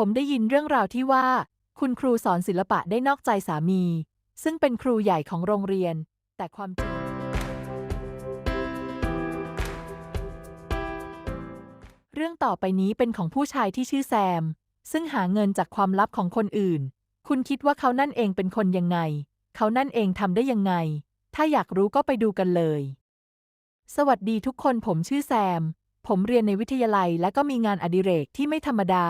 ผมได้ยินเรื่องราวที่ว่า คุณครูสอนศิลปะได้นอกใจสามี ซึ่งเป็นครูใหญ่ของโรงเรียน แต่ความจริง เรื่องต่อไปนี้เป็นของผู้ชายที่ชื่อแซม ซึ่งหาเงินจากความลับของคนอื่น คุณคิดว่าเขานั่นเองเป็นคนยังไง เขานั่นเองทำได้ยังไง ถ้าอยากรู้ก็ไปดูกันเลย สวัสดีทุกคนผมชื่อแซม ผมเรียนในวิทยาลัยและก็มีงานอดิเรกที่ไม่ธรรมดา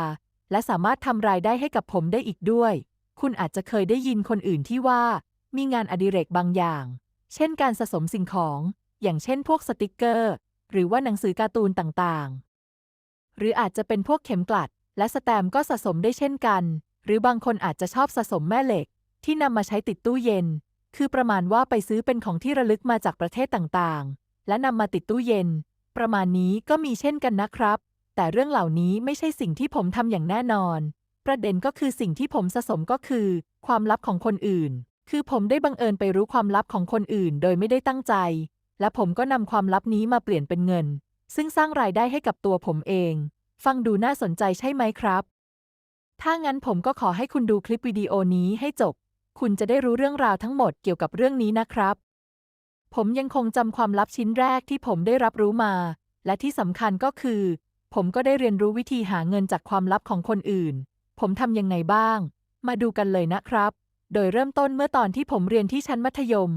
และสามารถทำรายได้ให้กับผมได้อีกด้วย คุณอาจจะเคยได้ยินคนอื่นที่ว่า มีงานอดิเรกบางอย่าง เช่นการสะสมสิ่งของ อย่างเช่นพวกสติกเกอร์ หรือว่าหนังสือการ์ตูนต่างๆ หรืออาจจะเป็นพวกเข็มกลัด และสแตมป์ก็สะสมได้เช่นกัน หรือบางคนอาจจะชอบสะสมแม่เหล็ก ที่นำมาใช้ติดตู้เย็น คือประมาณว่าไปซื้อเป็นของที่ระลึกมาจากประเทศต่างๆ และนำมาติดตู้เย็น ประมาณนี้ก็มีเช่นกันนะครับ แต่เรื่องเหล่านี้ไม่ใช่สิ่งที่ผมทำอย่างแน่นอน ประเด็นก็คือสิ่งที่ผมสะสมก็คือ ความลับของคนอื่น คือผมได้บังเอิญไปรู้ความลับของคนอื่น โดยไม่ได้ตั้งใจ และผมก็นำความลับนี้มาเปลี่ยนเป็นเงิน ซึ่งสร้างรายได้ให้กับตัวผมเอง ฟังดูน่าสนใจใช่ไหมครับ ถ้างั้นผมก็ขอให้คุณดูคลิปวิดีโอนี้ให้จบ คุณจะได้รู้เรื่องราวทั้งหมดเกี่ยวกับเรื่องนี้นะครับ ผมยังคงจำความลับชิ้นแรกที่ผมได้รับรู้มา และที่สำคัญก็คือ ผมก็ได้เรียนรู้วิธีหาเงินจากความลับของคนอื่น ผมทำยังไงบ้าง มาดูกันเลยนะครับ โดยเริ่มต้นเมื่อตอนที่ผมเรียนที่ชั้นมัธยม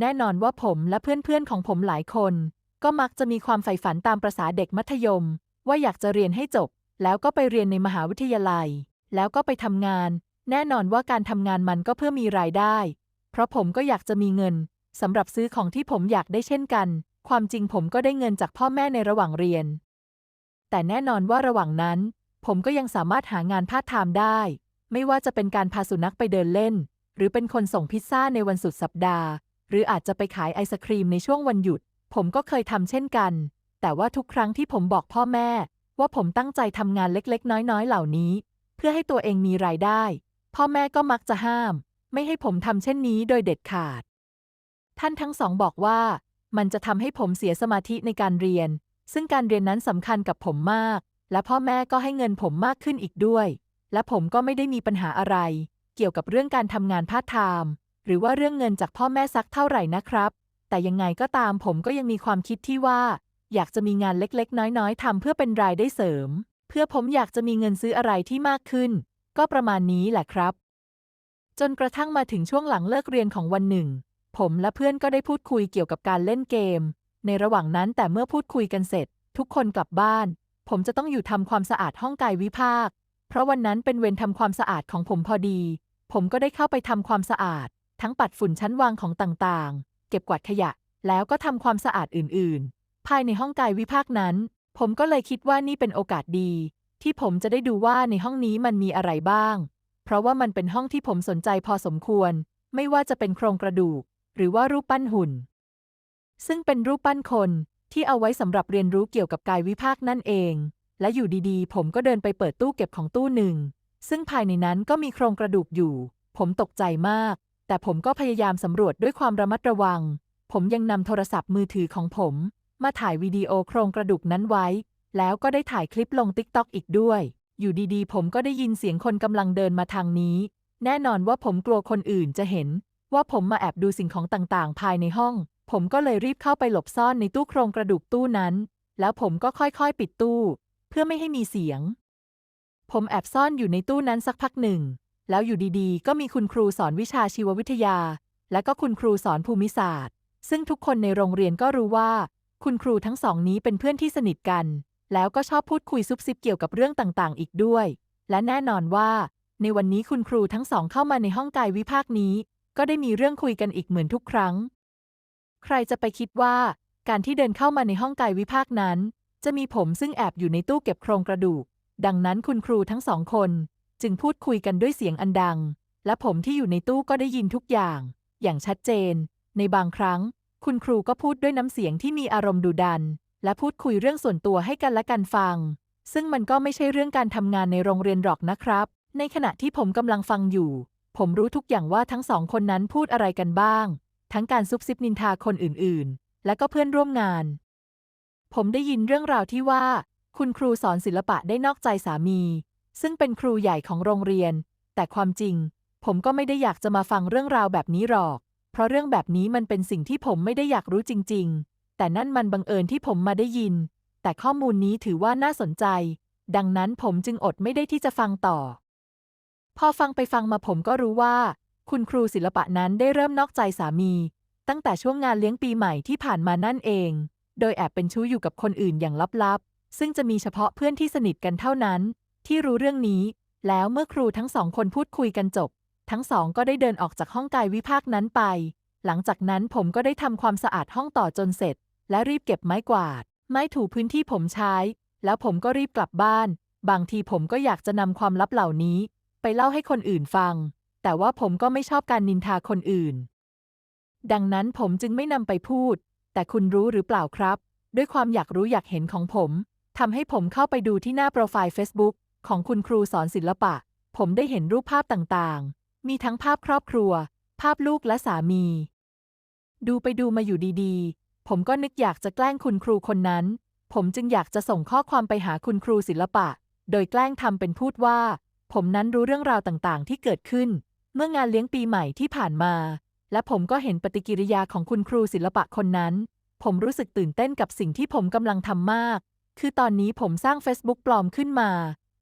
แน่นอนว่าผมและเพื่อนๆของผมหลายคน ก็มักจะมีความใฝ่ฝันตามประษาเด็กมัธยม ว่าอยากจะเรียนให้จบ แล้วก็ไปเรียนในมหาวิทยาลัย แล้วก็ไปทำงาน แน่นอนว่าการทำงานมันก็เพื่อมีรายได้ เพราะผมก็อยากจะมีเงินสำหรับซื้อของที่ผมอยากได้เช่นกัน ความจริงผมก็ได้เงินจากพ่อแม่ในระหว่างเรียน แต่แน่นอนว่าระหว่างนั้น ผมก็ยังสามารถหางานพาร์ทไทม์ได้ ไม่ว่าจะเป็นการพาสุนัขไปเดินเล่น หรือเป็นคนส่งพิซซ่าในวันสุดสัปดาห์ หรืออาจจะไปขายไอศครีมในช่วงวันหยุด ผมก็เคยทำเช่นกัน แต่ว่าทุกครั้งที่ผมบอกพ่อแม่ ว่าผมตั้งใจทำงานเล็กๆ น้อยๆ เหล่านี้ เพื่อให้ตัวเองมีรายได้ พ่อแม่ก็มักจะห้าม ไม่ให้ผมทำเช่นนี้โดยเด็ดขาด ท่านทั้งสองบอกว่ามันจะทำให้ผมเสียสมาธิในการเรียน ซึ่งการเรียนนั้นสำคัญกับผมมาก และพ่อแม่ก็ให้เงินผมมากขึ้นอีกด้วย และผมก็ไม่ได้มีปัญหาอะไร เกี่ยวกับเรื่องการทำงานพาร์ทไทม์หรือว่าเรื่องเงินจากพ่อแม่สักเท่าไหร่นะครับ แต่ยังไงก็ตามผมก็ยังมีความคิดที่ว่า อยากจะมีงานเล็กๆ น้อยๆทำเพื่อเป็นรายได้เสริม เพื่อผมอยากจะมีเงินซื้ออะไรที่มากขึ้น ก็ประมาณนี้แหละครับ จนกระทั่งมาถึงช่วงหลังเลิกเรียนของวันหนึ่ง ผมและเพื่อนก็ได้พูดคุยเกี่ยวกับการเล่นเกม ในระหว่างนั้นแต่เมื่อพูดคุยกันเสร็จ ทุกคนกลับบ้าน ผมจะต้องอยู่ทำความสะอาดห้องกายวิภาค เพราะวันนั้นเป็นเวรทำความสะอาดของผมพอดี ผมก็ได้เข้าไปทำความสะอาด ทั้งปัดฝุ่นชั้นวางของต่างๆ เก็บกวาดขยะ แล้วก็ทำความสะอาดอื่นๆ ภายในห้องกายวิภาคนั้น ผมก็เลยคิดว่านี่เป็นโอกาสดี ที่ผมจะได้ดูว่าในห้องนี้มันมีอะไรบ้าง เพราะว่ามันเป็นห้องที่ผมสนใจพอสมควร ไม่ว่าจะเป็นโครงกระดูก หรือว่ารูปปั้นหุ่น ซึ่งเป็นรูปปั้นคนที่เอาไว้สำหรับเรียนรู้เกี่ยวกับกายวิภาคนั่นเอง และอยู่ดีๆ ผมก็เดินไปเปิดตู้เก็บของตู้หนึ่ง ซึ่งภายในนั้นก็มีโครงกระดูกอยู่ ผมตกใจมาก แต่ผมก็พยายามสำรวจด้วยความระมัดระวัง ผมยังนำโทรศัพท์มือถือของผม มาถ่ายวิดีโอโครงกระดูกนั้นไว้ แล้วก็ได้ถ่ายคลิปลงติ๊กต็อกอีกด้วย อยู่ดีๆ ผมก็ได้ยินเสียงคนกำลังเดินมาทางนี้ แน่นอนว่าผมกลัวคนอื่นจะเห็น ว่าผมมาแอบดูสิ่งของต่างๆ ภายในห้อง ผมก็เลยรีบเข้าไปหลบซ่อนในตู้โครงกระดูกตู้นั้น แล้วผมก็ค่อยๆ ปิดตู้ เพื่อไม่ให้มีเสียง ผมแอบซ่อนอยู่ในตู้นั้นสักพักหนึ่ง แล้วอยู่ดีๆ ก็มีคุณครูสอนวิชาชีววิทยา และก็คุณครูสอนภูมิศาสตร์ ซึ่งทุกคนในโรงเรียนก็รู้ว่า คุณครูทั้งสองนี้เป็นเพื่อนที่สนิทกัน แล้วก็ชอบพูดคุยซุบซิบเกี่ยวกับเรื่องต่างๆ อีกด้วย และแน่นอนว่า ในวันนี้คุณครูทั้งสองเข้ามาในห้องกายวิภาคนี้ ก็ได้มีเรื่องคุยกันอีกเหมือนทุกครั้ง ใครจะไปคิดว่า การที่เดินเข้ามาในห้องกายวิภาคนั้น จะมีผมซึ่งแอบอยู่ในตู้เก็บโครงกระดูก ดังนั้นคุณครูทั้งสองคน จึงพูดคุยกันด้วยเสียงอันดัง และผมที่อยู่ในตู้ก็ได้ยินทุกอย่าง อย่างชัดเจน ในบางครั้ง คุณครูก็พูดด้วยน้ำเสียงที่มีอารมณ์ดุดัน และพูดคุยเรื่องส่วนตัวให้กันและกันฟัง ซึ่งมันก็ไม่ใช่เรื่องการทำงานในโรงเรียนหรอกนะครับ ในขณะที่ผมกำลังฟังอยู่ ผมรู้ทุกอย่างว่าทั้งสองคนนั้นพูดอะไรกันบ้าง ทั้งการซุบซิบนินทาคนอื่นๆ และก็เพื่อนร่วมงาน ผมได้ยินเรื่องราวที่ว่า คุณครูสอนศิลปะได้นอกใจสามี ซึ่งเป็นครูใหญ่ของโรงเรียน แต่ความจริง ผมก็ไม่ได้อยากจะมาฟังเรื่องราวแบบนี้หรอก เพราะเรื่องแบบนี้มันเป็นสิ่งที่ผมไม่ได้อยากรู้จริง ๆ แต่นั่นมันบังเอิญที่ผมมาได้ยิน แต่ข้อมูลนี้ถือว่าน่าสนใจ ดังนั้นผมจึงอดไม่ได้ที่จะฟังต่อ พอฟังไปฟังมาผมก็รู้ว่า คุณครูศิลปะนั้นได้เริ่มนอกใจสามี ตั้งแต่ช่วงงานเลี้ยงปีใหม่ที่ผ่านมานั่นเอง โดยแอบเป็นชู้อยู่กับคนอื่นอย่างลับๆ ซึ่งจะมีเฉพาะเพื่อนที่สนิทกันเท่านั้น ที่รู้เรื่องนี้ แล้วเมื่อครูทั้งสองคนพูดคุยกันจบ ทั้งสองก็ได้เดินออกจากห้องกายวิภาคนั้นไป หลังจากนั้นผมก็ได้ทำความสะอาดห้องต่อจนเสร็จ และรีบเก็บไม้กวาด ไม้ถูพื้นที่ผมใช้ แล้วผมก็รีบกลับบ้าน บางทีผมก็อยากจะนำความลับเหล่านี้ ไปเล่าให้คนอื่นฟัง แต่ว่าผมก็ไม่ชอบการนินทาคนอื่น ดังนั้นผมจึงไม่นำไปพูด แต่คุณรู้หรือเปล่าครับ ด้วยความอยากรู้อยากเห็นของผมทำให้ผมเข้าไปดูที่หน้าโปรไฟล์ Facebook ของคุณครูสอนศิลปะ ผมได้เห็นรูปภาพต่างๆ มีทั้งภาพครอบครัว ภาพลูกและสามี ดูไปดูมาอยู่ดีๆ ผมก็นึกอยากจะแกล้งคุณครูคนนั้น ผมจึงอยากจะส่งข้อความไปหาคุณครูศิลปะ โดยแกล้งทำเป็นพูดว่า ผมนั้นรู้เรื่องราวต่างๆ ที่เกิดขึ้น เมื่องานเลี้ยงปีใหม่ที่ผ่านมา และผมก็เห็นปฏิกิริยาของคุณครูศิลปะคนนั้น ผมรู้สึกตื่นเต้นกับสิ่งที่ผมกำลังทำมาก คือตอนนี้ผมสร้าง Facebook ปลอมขึ้นมา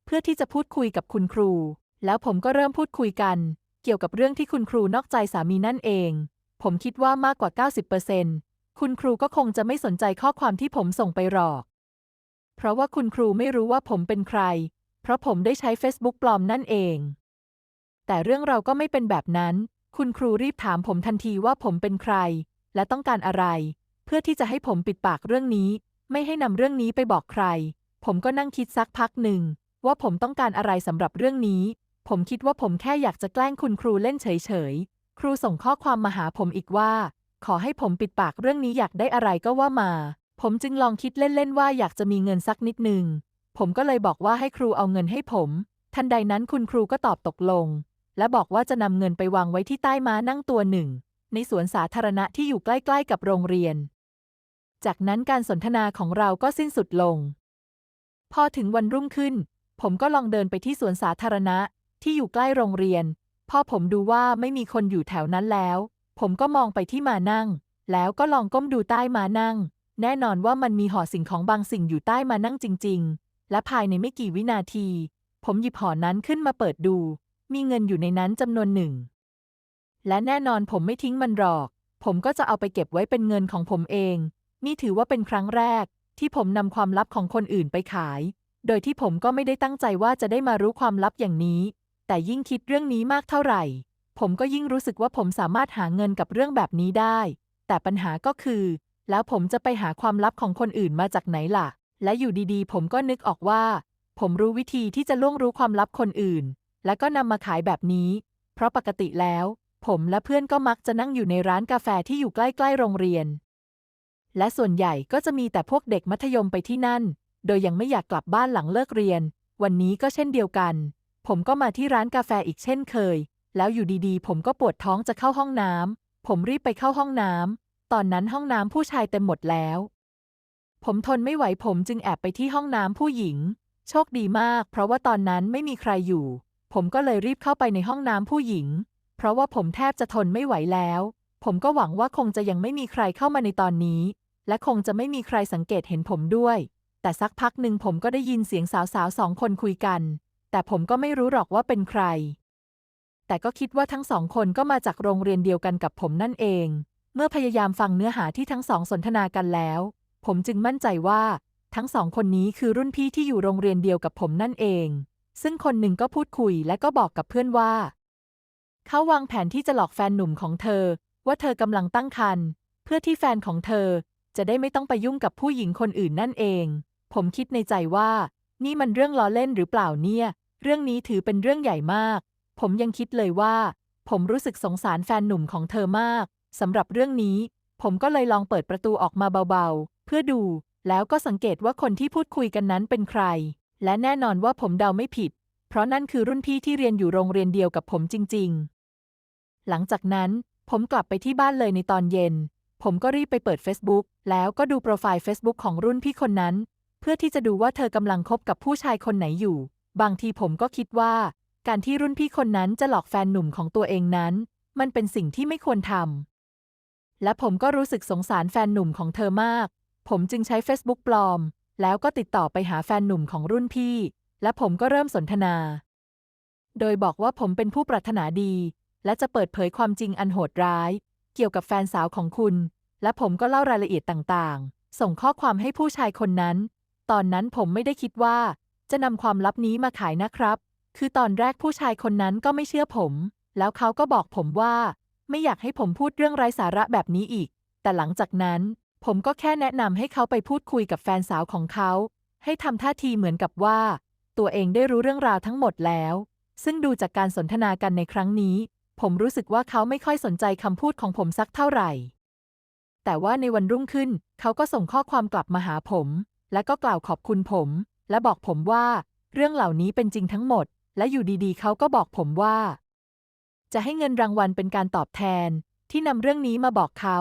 เพื่อที่จะพูดคุยกับคุณครู แล้วผมก็เริ่มพูดคุยกัน เกี่ยวกับเรื่องที่คุณครูนอกใจสามีนั่นเอง ผมคิดว่ามากกว่า 90%คุณครูก็คงจะไม่สนใจข้อความที่ผมส่งไปหรอก เพราะว่าคุณครูไม่รู้ว่าผมเป็นใคร เพราะผมได้ใช้ Facebook ปลอมนั่นเอง แต่เรื่องเราก็ไม่เป็นแบบนั้น คุณครูรีบถามผมทันทีว่าผมเป็นใคร และต้องการอะไร เพื่อที่จะให้ผมปิดปากเรื่องนี้ ไม่ให้นำเรื่องนี้ไปบอกใคร ผมก็นั่งคิดสักพักหนึ่ง ว่าผมต้องการอะไรสำหรับเรื่องนี้ ผมคิดว่าผมแค่อยากจะแกล้งคุณครูเล่นเฉยๆ ครูส่งข้อความมาหาผมอีกว่า ขอให้ผมปิดปากเรื่องนี้อยากได้อะไรก็ว่ามา ผมจึงลองคิดเล่นๆว่าอยากจะมีเงินสักนิดหนึ่งผมก็เลยบอกว่าให้ครูเอาเงินให้ผม ทันใดนั้นคุณครูก็ตอบตกลง และบอกว่าจะนำเงินไปวางไว้ที่ใต้ม้านั่งตัวหนึ่ง ในสวนสาธารณะที่อยู่ใกล้ๆกับโรงเรียน จากนั้นการสนทนาของเราก็สิ้นสุดลง พอถึงวันรุ่งขึ้น ผมก็ลองเดินไปที่สวนสาธารณะที่อยู่ใกล้โรงเรียน พอผมดูว่าไม่มีคนอยู่แถวนั้นแล้ว ผมก็มองไปที่มานั่ง แล้วก็ลองก้มดูใต้มานั่ง แน่นอนว่ามันมีห่อสิ่งของบางสิ่งอยู่ใต้มานั่งจริง ๆ และภายในไม่กี่วินาที ผมหยิบห่อนั้นขึ้นมาเปิดดู มีเงินอยู่ในนั้นจำนวนหนึ่ง และแน่นอนผมไม่ทิ้งมันหรอก ผมก็จะเอาไปเก็บไว้เป็นเงินของผมเอง นี่ถือว่าเป็นครั้งแรก ที่ผมนำความลับของคนอื่นไปขาย โดยที่ผมก็ไม่ได้ตั้งใจว่าจะได้มารู้ความลับอย่างนี้ แต่ยิ่งคิดเรื่องนี้มากเท่าไหร่ ผมก็ยิ่งรู้สึกว่าผมสามารถหาเงินกับเรื่องแบบนี้ได้ แต่ปัญหาก็คือ แล้วผมจะไปหาความลับของคนอื่นมาจากไหนล่ะ และอยู่ดีๆ ผมก็นึกออกว่า ผมรู้วิธีที่จะล่วงรู้ความลับคนอื่น และก็นำมาขายแบบนี้ เพราะปกติแล้ว ผมและเพื่อนก็มักจะนั่งอยู่ในร้านกาแฟที่อยู่ใกล้ๆโรงเรียน และส่วนใหญ่ก็จะมีแต่พวกเด็กมัธยมไปที่นั่น โดยยังไม่อยากกลับบ้านหลังเลิกเรียน วันนี้ก็เช่นเดียวกัน ผมก็มาที่ร้านกาแฟอีกเช่นเคย แล้วอยู่ดีๆ ผมก็ปวดท้องจะเข้าห้องน้ำผมรีบไปเข้าห้องน้ำตอนนั้นห้องน้ำผู้ชายเต็มหมดแล้วผมทนไม่ไหวผมจึงแอบไปที่ห้องน้ำผู้หญิง โชคดีมาก เพราะว่าตอนนั้นไม่มีใครอยู่ ผมก็เลยรีบเข้าไปในห้องน้ำผู้หญิง เพราะว่าผมแทบจะทนไม่ไหวแล้ว ผมก็หวังว่าคงจะยังไม่มีใครเข้ามาในตอนนี้ และคงจะไม่มีใครสังเกตเห็นผมด้วย แต่สักพักหนึ่งผมก็ได้ยินเสียงสาวๆสองคนคุยกัน แต่ผมก็ไม่รู้หรอกว่าเป็นใคร แต่ก็คิดว่าทั้งสองคนก็มาจากโรงเรียนเดียวกันกับผมนั่นเอง เมื่อพยายามฟังเนื้อหาที่ทั้งสองสนทนากันแล้ว ผมจึงมั่นใจว่า ทั้งสองคนนี้คือรุ่นพี่ที่อยู่โรงเรียนเดียวกับผมนั่นเอง ซึ่งคนหนึ่งก็พูดคุยและก็บอกกับเพื่อนว่า เขาวางแผนที่จะหลอกแฟนหนุ่มของเธอ ว่าเธอกำลังตั้งครรภ์เพื่อที่แฟนของเธอจะได้ไม่ต้องไปยุ่งกับผู้หญิงคนอื่นนั่นเอง ผมคิดในใจว่า นี่มันเรื่องล้อเล่นหรือเปล่าเนี่ย เรื่องนี้ถือเป็นเรื่องใหญ่มาก ผมยังคิดเลยว่า ผมรู้สึกสงสารแฟนหนุ่มของเธอมากสำหรับเรื่องนี้ ผมก็เลยลองเปิดประตูออกมาเบาๆ เพื่อดู แล้วก็สังเกตว่าคนที่พูดคุยกันนั้นเป็นใคร และแน่นอนว่าผมเดาไม่ผิด เพราะนั่นคือรุ่นพี่ที่เรียนอยู่โรงเรียนเดียวกับผมจริง ๆ หลังจากนั้น ผมกลับไปที่บ้านเลยในตอนเย็น ผมก็รีบไปเปิด Facebook แล้วก็ดูโปรไฟล์ Facebook ของรุ่นพี่คนนั้น เพื่อที่จะดูว่าเธอกำลังคบกับผู้ชายคนไหนอยู่ บางทีผมก็คิดว่า การที่รุ่นพี่คนนั้นจะหลอกแฟนหนุ่มของตัวเองนั้น มันเป็นสิ่งที่ไม่ควรทำและผมก็รู้สึกสงสารแฟนหนุ่มของเธอมาก ผมจึงใช้ Facebook ปลอม แล้วก็ติดต่อไปหาแฟนหนุ่มของรุ่นพี่ และผมก็เริ่มสนทนา โดยบอกว่าผมเป็นผู้ปรารถนาดี และจะเปิดเผยความจริงอันโหดร้าย เกี่ยวกับแฟนสาวของคุณ และผมก็เล่ารายละเอียดต่างๆ ส่งข้อความให้ผู้ชายคนนั้น ตอนนั้นผมไม่ได้คิดว่า จะนำความลับนี้มาขายนะครับ คือตอนแรกผู้ชายคนนั้นก็ไม่เชื่อผม แล้วเขาก็บอกผมว่า ไม่อยากให้ผมพูดเรื่องไร้สาระแบบนี้อีก แต่หลังจากนั้น ผมก็แค่แนะนำให้เขาไปพูดคุยกับแฟนสาวของเขา ให้ทำท่าทีเหมือนกับว่า ตัวเองได้รู้เรื่องราวทั้งหมดแล้ว ซึ่งดูจากการสนทนากันในครั้งนี้ ผมรู้สึกว่าเขาไม่ค่อยสนใจคำพูดของผมสักเท่าไหร่ แต่ว่าในวันรุ่งขึ้น เขาก็ส่งข้อความกลับมาหาผม และก็กล่าวขอบคุณผม และบอกผมว่า เรื่องเหล่านี้เป็นจริงทั้งหมด และอยู่ดีๆ เขาก็บอกผมว่า จะให้เงินรางวัลเป็นการตอบแทน ที่นำเรื่องนี้มาบอกเขา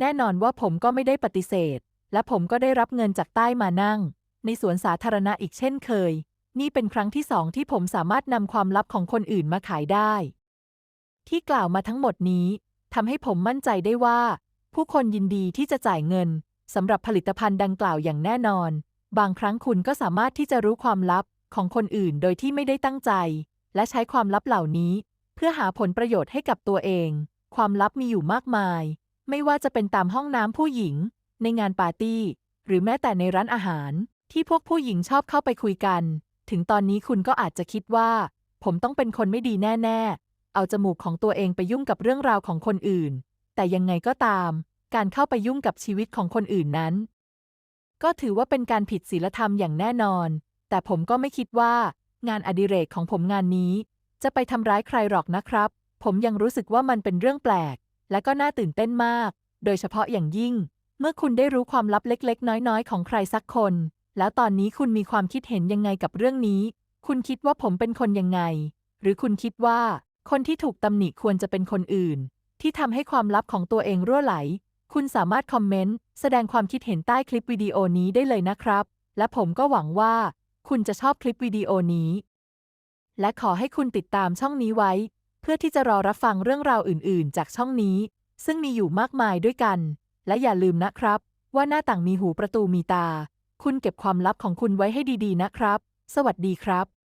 แน่นอนว่าผมก็ไม่ได้ปฏิเสธ และผมก็ได้รับเงินจากใต้มานั่ง ในสวนสาธารณะอีกเช่นเคย นี่เป็นครั้งที่สองที่ผมสามารถนำความลับของคนอื่นมาขายได้ ที่กล่าวมาทั้งหมดนี้ทำให้ผมมั่นใจได้ว่า ผู้คนยินดีที่จะจ่ายเงินสำหรับผลิตภัณฑ์ดังกล่าวอย่างแน่นอน บางครั้งคุณก็สามารถที่จะรู้ความลับของคนอื่นโดยที่ไม่ได้ตั้งใจ และใช้ความลับเหล่านี้ เพื่อหาผลประโยชน์ให้กับตัวเอง ความลับมีอยู่มากมาย ไม่ว่าจะเป็นตามห้องน้ำผู้หญิง ในงานปาร์ตี้ หรือแม้แต่ในร้านอาหาร ที่พวกผู้หญิงชอบเข้าไปคุยกัน ถึงตอนนี้คุณก็อาจจะคิดว่า ผมต้องเป็นคนไม่ดีแน่ ๆ เอาจมูกของตัวเองไปยุ่งกับเรื่องราวของคนอื่น แต่ยังไงก็ตาม การเข้าไปยุ่งกับชีวิตของคนอื่นนั้น ก็ถือว่าเป็นการผิดศีลธรรมอย่างแน่นอน แต่ผมก็ไม่คิดว่า งานอดิเรกของผมงานนี้ จะไปทำร้ายใครหรอกนะครับ ผมยังรู้สึกว่ามันเป็นเรื่องแปลก และก็น่าตื่นเต้นมาก โดยเฉพาะอย่างยิ่ง เมื่อคุณได้รู้ความลับเล็ก ๆ น้อย ๆ ของใครสักคน แล้วตอนนี้คุณมีความคิดเห็นยังไงกับเรื่องนี้ คุณคิดว่าผมเป็นคนยังไง หรือคุณคิดว่า คนที่ถูกตำหนิควรจะเป็นคนอื่น ที่ทำให้ความลับของตัวเองรั่วไหล คุณสามารถคอมเมนต์แสดงความคิดเห็นใต้คลิปวิดีโอนี้ได้เลยนะครับ และผมก็หวังว่า คุณจะชอบคลิปวิดีโอนี้ และขอให้คุณติดตามช่องนี้ไว้ เพื่อที่จะรอรับฟังเรื่องราวอื่น ๆ จากช่องนี้ ซึ่งมีอยู่มากมายด้วยกัน และอย่าลืมนะครับ ว่าหน้าต่างมีหูประตูมีตา คุณเก็บความลับของคุณไว้ให้ดี ๆ นะครับ สวัสดีครับ